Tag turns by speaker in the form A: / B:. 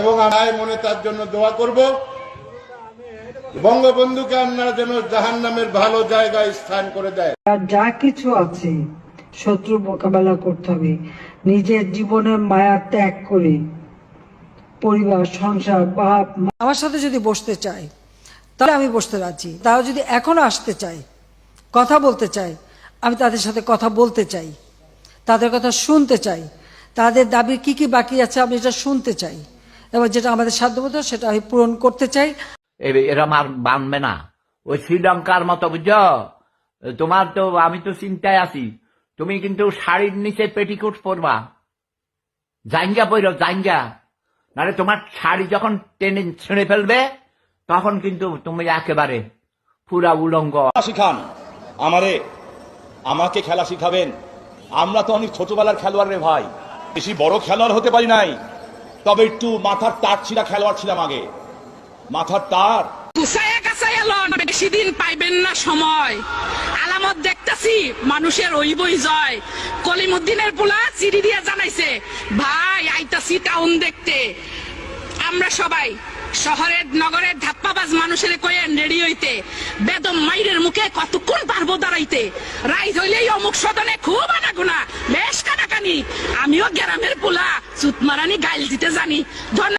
A: এবং আমি মনে তার জন্য দোয়া করব। বঙ্গবন্ধুকে আপনারা যেন জাহান নামের ভালো জায়গায় স্থান করে দেয়।
B: আর যা কিছু আছে শত্রু মোকাবেলা করতে হবে। নিজের জীবনের মায়া ত্যাগ করে পরিবার সংসার বাপ মা
C: আমার সাথে যদি বসতে চায় তাহলে আমি বসতে রাজি। তারা যদি এখনও আসতে চায় কথা বলতে চাই আমি তাদের সাথে কথা বলতে চাই তাদের কথা শুনতে চাই তাদের দাবির কি কি বাকি আছে আমি এটা শুনতে চাই। এবং যেটা আমাদের সাধ্যমতো সেটা আমি পূরণ করতে চাই।
D: এ- এরা মার বানবে না। ওই শ্রীলঙ্কার মতো বুঝছ? তোমার তো আমি তো চিন্তায় আছি। তুমি কিন্তু শাড়ির নিচে পেটিকোট পরবা। জাইঙ্গা পইর জাইঙ্গা। নাহলে তোমার শাড়ি যখন টেনে ছিঁড়ে ফেলবে তখন কিন্তু তুমি একেবারে পুরা উলঙ্গ।
E: শিখান। আমারে আমাকে খেলা শিখাবেন। আমরা তো অনেক ছোটবেলার খেলোয়াড় রে ভাই। বেশি বড় খেলোয়াড় হতে পারি নাই। তবে একটু মাথার তার ছিঁড়া খেলোয়াড় ছিলাম আগে। মাথার তার?
F: বেশি দিন পাইবেন না সময়। আলামত দেখতাছি, মানুষের জয়। কলিমুদ্দিনের পোলা দিয়ে জানাইছে, ভাই, আইতাছি টাউন দেখতে। আমরা সবাই, শহরের, নগরের ধাপ্পাবাজ মানুষের কয়েন রেডি হইতে, বেদম মাইরের মুখে কতক্ষণ পারব দাঁড়াইতে? রাইত হইলেই অমুক সদনে খুব আনাগুনা। বেশ মারানি গাইল দিতে জানি। ধন্যবাদ।